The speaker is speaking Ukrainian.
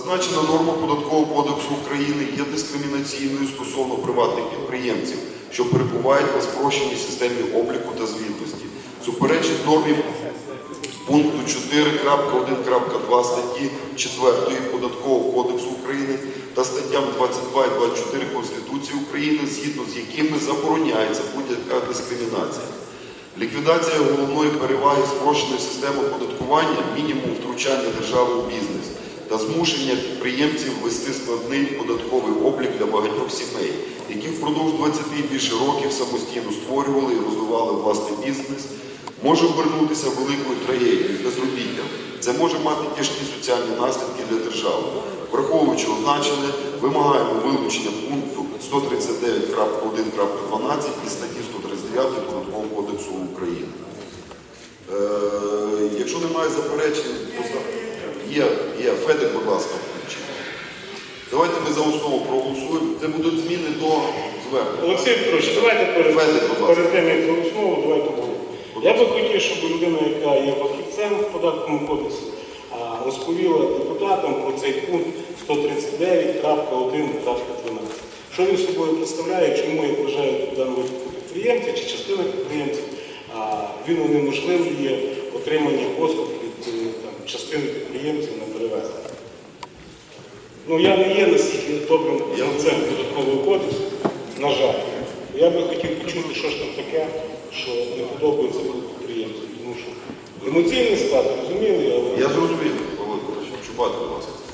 Зазначена норма Податкового кодексу України є дискримінаційною стосовно приватних підприємців, що перебувають на спрощеній системі обліку та звітності. Суперечить нормі пункту 4.1.2 статті 4 Податкового кодексу України та статтям 22 і 24 Конституції України, згідно з якими забороняється будь-яка дискримінація. Ліквідація головної переваги спрощеної системи оподаткування, мінімум втручання держави у бізнес та змушення підприємців вести складний податковий облік для багатьох сімей, які впродовж 20 і більше років самостійно створювали і розвивали власний бізнес, може обернутися великою трагедією, безробіттям. Це може мати тяжкі соціальні наслідки для держави. Враховуючи означене, вимагаємо вилучення пункту 139.1.12 із статті 139 Податкового кодексу України. Е, якщо немає заперечень, постав- є, є. Федик, будь ласка, включіть. Давайте ми за основу проголосуємо. Це будуть зміни до звернення. Олексій Петрович, давайте перед, Федір, будь ласка. перед тим, як за основу, давайте говоримо. Я би хотів, щоб людина, яка є фахівцем в податковому кодексі, розповіла депутатам про цей пункт 139.1.12. Що він собою представляє, чому, як вважають в даному випадку чи частина підприємців, він унеможливлює отримання послуг Ну, я не є настільки добрим знавцем податкового кодексу, на жаль. Я би хотів почути, що ж там таке, що не подобається підприємцям. Тому що емоційний склад, розуміли, але Я зрозумів, Володимир чубати, будь ласка.